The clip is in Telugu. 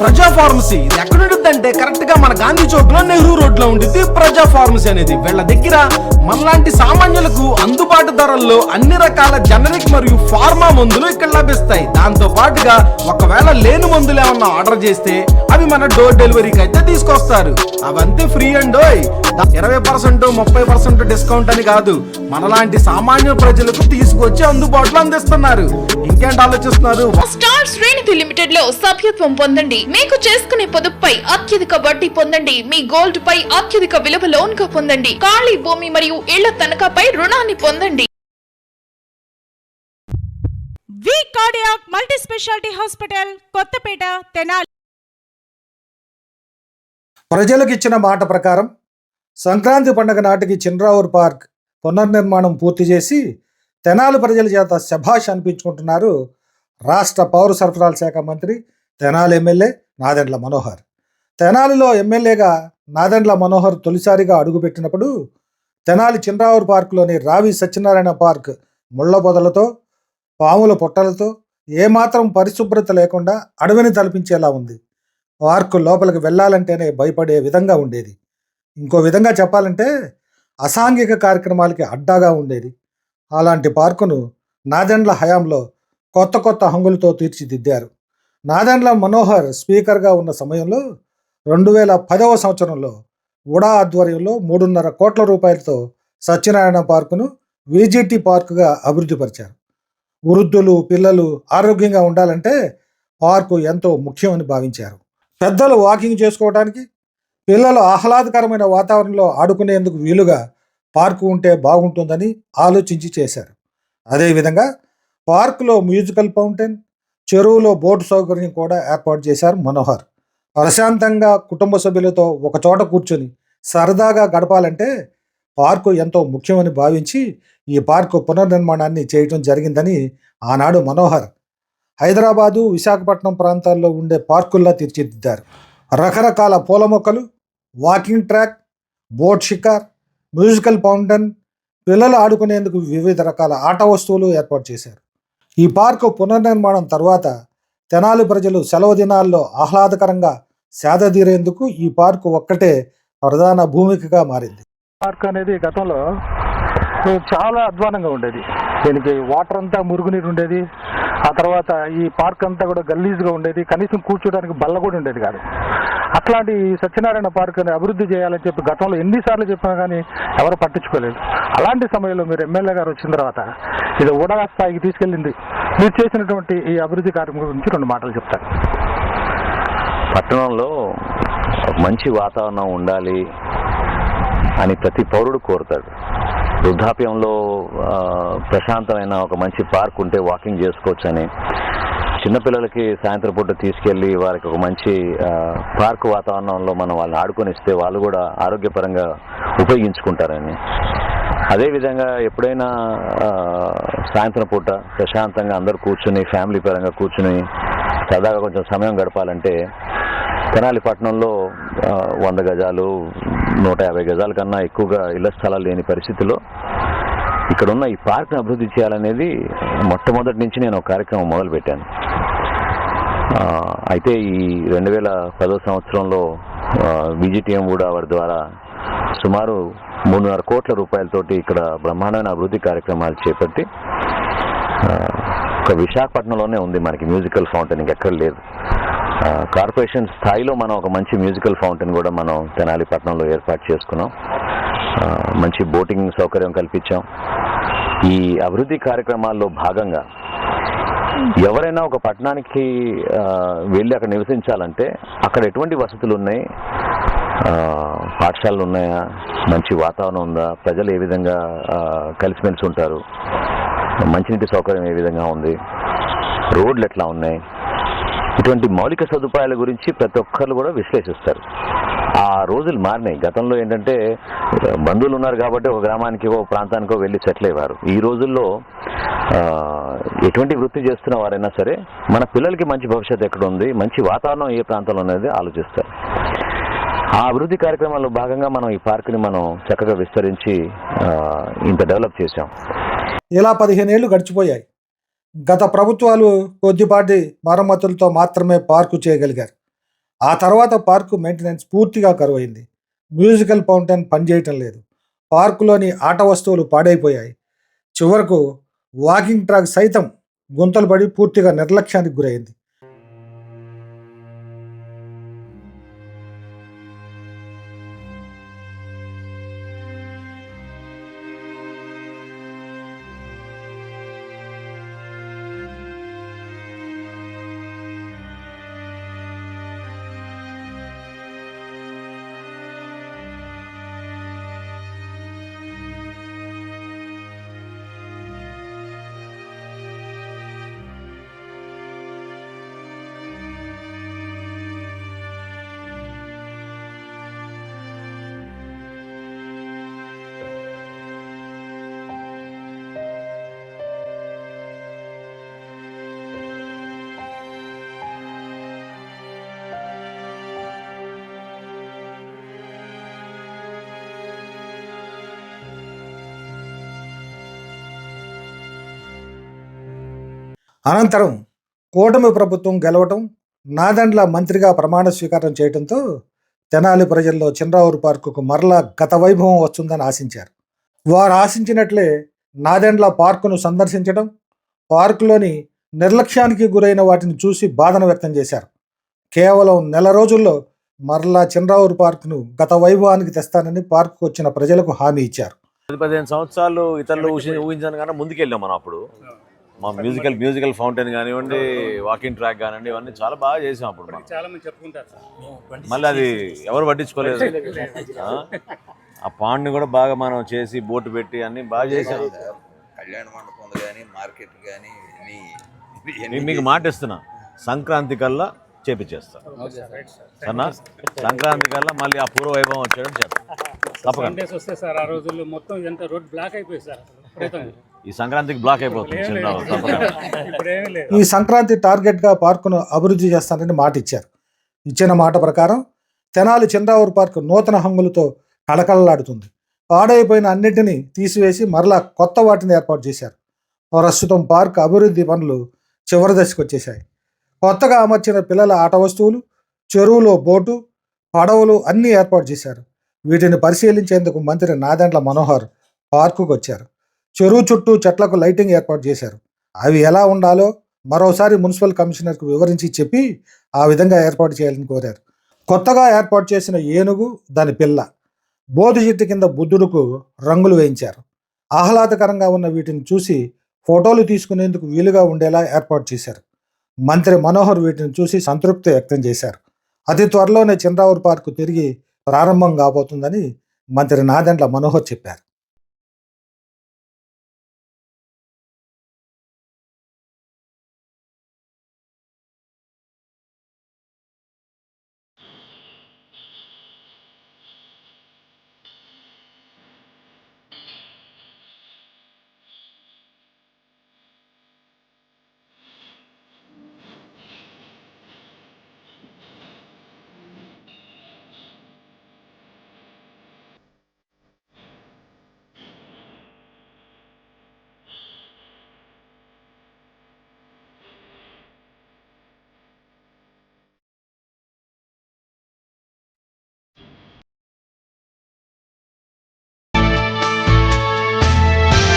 ప్రజా ఫార్మసీ. ఇది ఎక్కడ ఉంటుందంటే కరెక్ట్గా మన గాంధీ చౌక్లో నెహ్రూ రోడ్లో ఉంటుంది ప్రజా ఫార్మసీ అనేది. వీళ్ళ దగ్గర మనలాంటి సామాన్యులకు అందుబాటు ధరల్లో అన్ని రకాల జనరిక్ మరియు ఫార్మా మందులు ఇక్కడ లభిస్తాయి. దాంతో పాటుగా ఒకవేళ లేని మందులు ఏమన్నా ఆర్డర్ చేస్తే అవి మన డోర్ డెలివరీకి అయితే తీసుకొస్తారు. అవంతే ఫ్రీ అండ్ ఇరవై పర్సెంట్ ముప్పై పర్సెంట్ డిస్కౌంట్ అని కాదు. మనలాంటి సామాన్య ప్రజలకు తీసుకొచ్చి అందుబాటులో అందిస్తున్నారు. ఇంకేంటి ఆలోచిస్తున్నారు? స్టార్ శ్రేణిధి లిమిటెడ్లో సభ్యత్వం పొందండి. మీకు చేసుకునే పొదుపుపై అత్యధిక వడ్డీ పొందండి. మీ గోల్డ్ పై అత్యధిక విలువ లోన్గా పొందండి. ఖాళీ భూమి మరియు ఇళ్ళ తనఖాపై రుణాన్ని పొందండి. V cardiac multi speciality hospital Kothapeta Tenali. ప్రజలకు ఇచ్చిన మాట ప్రకారం సంక్రాంతి పండుగ నాటికి చిన్రావూర్ పార్క్ పునర్నిర్మాణం పూర్తి చేసి తెనాలి ప్రజల చేత శభాష్ అనిపించుకుంటున్నారు రాష్ట్ర పౌర సరఫరాల శాఖ మంత్రి తెనాలి ఎమ్మెల్యే నాదెండ్ల మనోహర్. తెనాలిలో ఎమ్మెల్యేగా నాదెండ్ల మనోహర్ తొలిసారిగా అడుగుపెట్టినప్పుడు తెనాలి చిన్రావూర్ పార్కులోని రావి సత్యనారాయణ పార్క్ ముళ్ళ పొదలతో పాముల పొట్టలతో ఏమాత్రం పరిశుభ్రత లేకుండా అడవిని తలపించేలా ఉంది. పార్కు లోపలికి వెళ్ళాలంటేనే భయపడే విధంగా ఉండేది. ఇంకో విధంగా చెప్పాలంటే అసాంఘిక కార్యక్రమాలకి అడ్డాగా ఉండేది. అలాంటి పార్కును నాదెండ్ల హయాంలో కొత్త కొత్త హంగులతో తీర్చిదిద్దారు. నాదెండ్ల మనోహర్ స్పీకర్గా ఉన్న సమయంలో రెండు వేల పదవ సంవత్సరంలో ఉడా ఆధ్వర్యంలో మూడున్నర కోట్ల రూపాయలతో సత్యనారాయణ పార్కును విజిటి పార్కుగా అభివృద్ధిపరిచారు వృద్ధులు పిల్లలు ఆరోగ్యంగా ఉండాలంటే పార్కు ఎంతో ముఖ్యమని భావించారు. పెద్దలు వాకింగ్ చేసుకోవడానికి పిల్లలు ఆహ్లాదకరమైన వాతావరణంలో ఆడుకునేందుకు వీలుగా పార్కు ఉంటే బాగుంటుందని ఆలోచించి చేశారు. అదేవిధంగా పార్కులో మ్యూజికల్ ఫౌంటైన్ చెరువులో బోటు సౌకర్యం కూడా ఏర్పాటు చేశారు మనోహర్. ప్రశాంతంగా కుటుంబ సభ్యులతో ఒక చోట కూర్చొని సరదాగా గడపాలంటే పార్కు ఎంతో ముఖ్యమని భావించి ఈ పార్కు పునర్నిర్మాణాన్ని చేయటం జరిగిందని ఆనాడు మనోహర్ హైదరాబాదు విశాఖపట్నం ప్రాంతాల్లో ఉండే పార్కుల్లా తీర్చిదిద్దారు. రకరకాల పూల మొక్కలు వాకింగ్ ట్రాక్ బోట్ షికార్ మ్యూజికల్ ఫౌంటైన్ పిల్లలు ఆడుకునేందుకు వివిధ రకాల ఆట వస్తువులు ఏర్పాటు చేశారు. ఈ పార్కు పునర్నిర్మాణం తర్వాత తెనాలి ప్రజలు సెలవు దినాల్లో ఆహ్లాదకరంగా సేదతీరేందుకు ఈ పార్కు ఒక్కటే ప్రధాన భూమికగా మారింది. పార్క్ అనేది గతంలో చాలా అధ్వానంగా ఉండేది. దీనికి వాటర్ అంతా మురుగునీరు ఉండేది. ఆ తర్వాత ఈ పార్క్ అంతా కూడా గల్లీజ్గా ఉండేది. కనీసం కూర్చోడానికి బల్ల కూడా ఉండేది కాదు. అట్లాంటి సత్యనారాయణ పార్క్ అని అభివృద్ధి చేయాలని చెప్పి గతంలో ఎన్నిసార్లు చెప్పినా కానీ ఎవరు పట్టించుకోలేదు. అలాంటి సమయంలో మీరు ఎమ్మెల్యే గారు వచ్చిన తర్వాత ఇది ఊడగా స్థాయికి తీసుకెళ్ళింది. మీరు చేసినటువంటి ఈ అభివృద్ధి కార్యక్రమం గురించి రెండు మాటలు చెప్తారు. పట్టణంలో ఒక మంచి వాతావరణం ఉండాలి అని ప్రతి పౌరుడు కోరుతాడు. వృద్ధాప్యంలో ప్రశాంతమైన ఒక మంచి పార్క్ ఉంటే వాకింగ్ చేసుకోవచ్చని చిన్నపిల్లలకి సాయంత్రం పూట తీసుకెళ్ళి వారికి ఒక మంచి పార్క్ వాతావరణంలో మనం వాళ్ళని ఆడుకొనిస్తే వాళ్ళు కూడా ఆరోగ్యపరంగా ఉపయోగించుకుంటారని. అదేవిధంగా ఎప్పుడైనా సాయంత్రం పూట ప్రశాంతంగా అందరూ కూర్చుని ఫ్యామిలీ పరంగా కూర్చుని సరదాగా కొంచెం సమయం గడపాలంటే తెనాలి పట్టణంలో వంద గజాలు నూట యాభై గజాల కన్నా ఎక్కువగా ఇళ్ళ స్థలాలు లేని పరిస్థితిలో ఇక్కడ ఉన్న ఈ పార్క్ని అభివృద్ధి చేయాలనేది మొట్టమొదటి నుంచి నేను ఒక కార్యక్రమం మొదలుపెట్టాను. అయితే ఈ రెండు వేల పదో సంవత్సరంలో బీజేటీఎం కూడా వారి ద్వారా సుమారు మూడున్నర కోట్ల రూపాయలతోటి ఇక్కడ బ్రహ్మాండమైన అభివృద్ధి కార్యక్రమాలు చేపట్టి ఒక విశాఖపట్నంలోనే ఉంది మనకి మ్యూజికల్ ఫౌంటైన్ ఇంకెక్కడ లేదు. కార్పొరేషన్ స్థాయిలో మనం ఒక మంచి మ్యూజికల్ ఫౌంటైన్ కూడా మనం తెనాలి పట్టణంలో ఏర్పాటు చేసుకున్నాం. మంచి బోటింగ్ సౌకర్యం కల్పించాం. ఈ అభివృద్ధి కార్యక్రమాల్లో భాగంగా ఎవరైనా ఒక పట్టణానికి వెళ్ళి అక్కడ నివసించాలంటే అక్కడ ఎటువంటి వసతులు ఉన్నాయి? పాఠశాలలు ఉన్నాయా? మంచి వాతావరణం ఉందా? ప్రజలు ఏ విధంగా కలిసిమెలిసి ఉంటారు? మంచినీటి సౌకర్యం ఏ విధంగా ఉంది? రోడ్లు ఎట్లా ఉన్నాయి? ఇటువంటి మౌలిక సదుపాయాల గురించి ప్రతి ఒక్కరు కూడా విశ్లేషిస్తారు. ఆ రోజులు మారినాయి. గతంలో ఏంటంటే బంధువులు ఉన్నారు కాబట్టి ఒక గ్రామానికి ఒక ప్రాంతానికో వెళ్ళి సెటిల్ అయ్యేవారు. ఈ రోజుల్లో ఎటువంటి వృత్తి చేస్తున్న వారైనా సరే మన పిల్లలకి మంచి భవిష్యత్తు ఎక్కడ ఉంది మంచి వాతావరణం ఏ ప్రాంతంలో ఉన్నది ఆలోచిస్తారు. ఆ అభివృద్ధి కార్యక్రమాల్లో భాగంగా మనం ఈ పార్కుని మనం చక్కగా విస్తరించి ఇంత డెవలప్ చేశాం. ఇలా పదిహేనేళ్ళు గడిచిపోయాయి. గత ప్రభుత్వాలు కొద్దిపాటి మరమ్మతులతో మాత్రమే పార్కు చేయగలిగారు. ఆ తర్వాత పార్కు మెయింటెనెన్స్ పూర్తిగా కరువైంది. మ్యూజికల్ ఫౌంటైన్ పనిచేయటం లేదు. పార్కులోని ఆట వస్తువులు పాడైపోయాయి. చివరకు వాకింగ్ ట్రాక్ సైతం గుంతలు పడి పూర్తిగా నిర్లక్ష్యానికి గురైంది. అనంతరం కూటమి ప్రభుత్వం గెలవటం నాదండ్ల మంత్రిగా ప్రమాణ స్వీకారం చేయడంతో తెనాలి ప్రజల్లో చిన్రావూరు పార్కుకు మరలా గత వైభవం వస్తుందని ఆశించారు. వారు ఆశించినట్లే నాదెండ్ల పార్కును సందర్శించడం పార్కులోని నిర్లక్ష్యానికి గురైన వాటిని చూసి బాధను వ్యక్తం చేశారు. కేవలం నెల రోజుల్లో మరలా చిన్రావూరు పార్కును గత వైభవానికి తెస్తానని పార్కుకు వచ్చిన ప్రజలకు హామీ ఇచ్చారు. పది పదిహేను సంవత్సరాలు ఇతరులు ఊహి ఊహించాను కానీ ముందుకెళ్ళాం మనం అప్పుడు. మా మ్యూజికల్ మ్యూజికల్ ఫౌంటైన్ కానివ్వండి వాకింగ్ ట్రాక్ కానివ్వండి ఇవన్నీ చాలా బాగా చేసాం అప్పుడు మనం. చాలా మంది చెప్పుకుంటారు సార్. మళ్ళీ అది ఎవరు పట్టించుకోలేదు. ఆ? ఆ పాండ్ని కూడా బాగా మనం చేసి బోటు పెట్టి అన్ని బాగా చేసాం. కళ్యాణ మండపం కానీ మార్కెట్ కానీ నేను మీకు మాట ఇస్తున్నా. సంక్రాంతి కల్లా చేపించేస్తా సరేనా సంక్రాంతి కల్లా మళ్ళీ ఆ పూర్వ వైభవం వచ్చేయడం చేస్తాం తప్పకుండా వస్తే సార్ ఆ రోజుల్లో మొత్తం ఎంత రోడ్ బ్లాక్ అయిపోయింది సార్. ఈ సంక్రాంతికి బ్లాక్ అయిపోతుంది ఈ సంక్రాంతి టార్గెట్గా పార్కును అభివృద్ధి చేస్తానని మాట ఇచ్చారు. ఇచ్చిన మాట ప్రకారం తెనాలి చంద్రావూరు పార్కు నూతన హంగులతో కళకళలాడుతుంది. పాడైపోయిన అన్నింటినీ తీసివేసి మరలా కొత్త వాటిని ఏర్పాటు చేశారు. ప్రస్తుతం పార్క్ అభివృద్ధి పనులు చివరి దశకు వచ్చేశాయి. కొత్తగా అమర్చిన పిల్లల ఆట వస్తువులు చెరువులో బోటు పడవలు అన్నీ ఏర్పాటు చేశారు. వీటిని పరిశీలించేందుకు మంత్రి నాదెండ్ల మనోహర్ పార్కుకు వచ్చారు. చెరువు చుట్టూ చెట్లకు లైటింగ్ ఏర్పాటు చేశారు. అవి ఎలా ఉండాలో మరోసారి మున్సిపల్ కమిషనర్కు వివరించి చెప్పి ఆ విధంగా ఏర్పాటు చేయాలని కోరారు. కొత్తగా ఏర్పాటు చేసిన ఏనుగు దాని పిల్ల బోధి చెట్టు కింద బుద్ధుడుకు రంగులు వేయించారు. ఆహ్లాదకరంగా ఉన్న వీటిని చూసి ఫోటోలు తీసుకునేందుకు వీలుగా ఉండేలా ఏర్పాటు చేశారు. మంత్రి మనోహర్ వీటిని చూసి సంతృప్తి వ్యక్తం చేశారు. అతి త్వరలోనే చంద్రావూరు పార్కు తిరిగి ప్రారంభం కాబోతుందని మంత్రి నాదెండ్ల మనోహర్ చెప్పారు.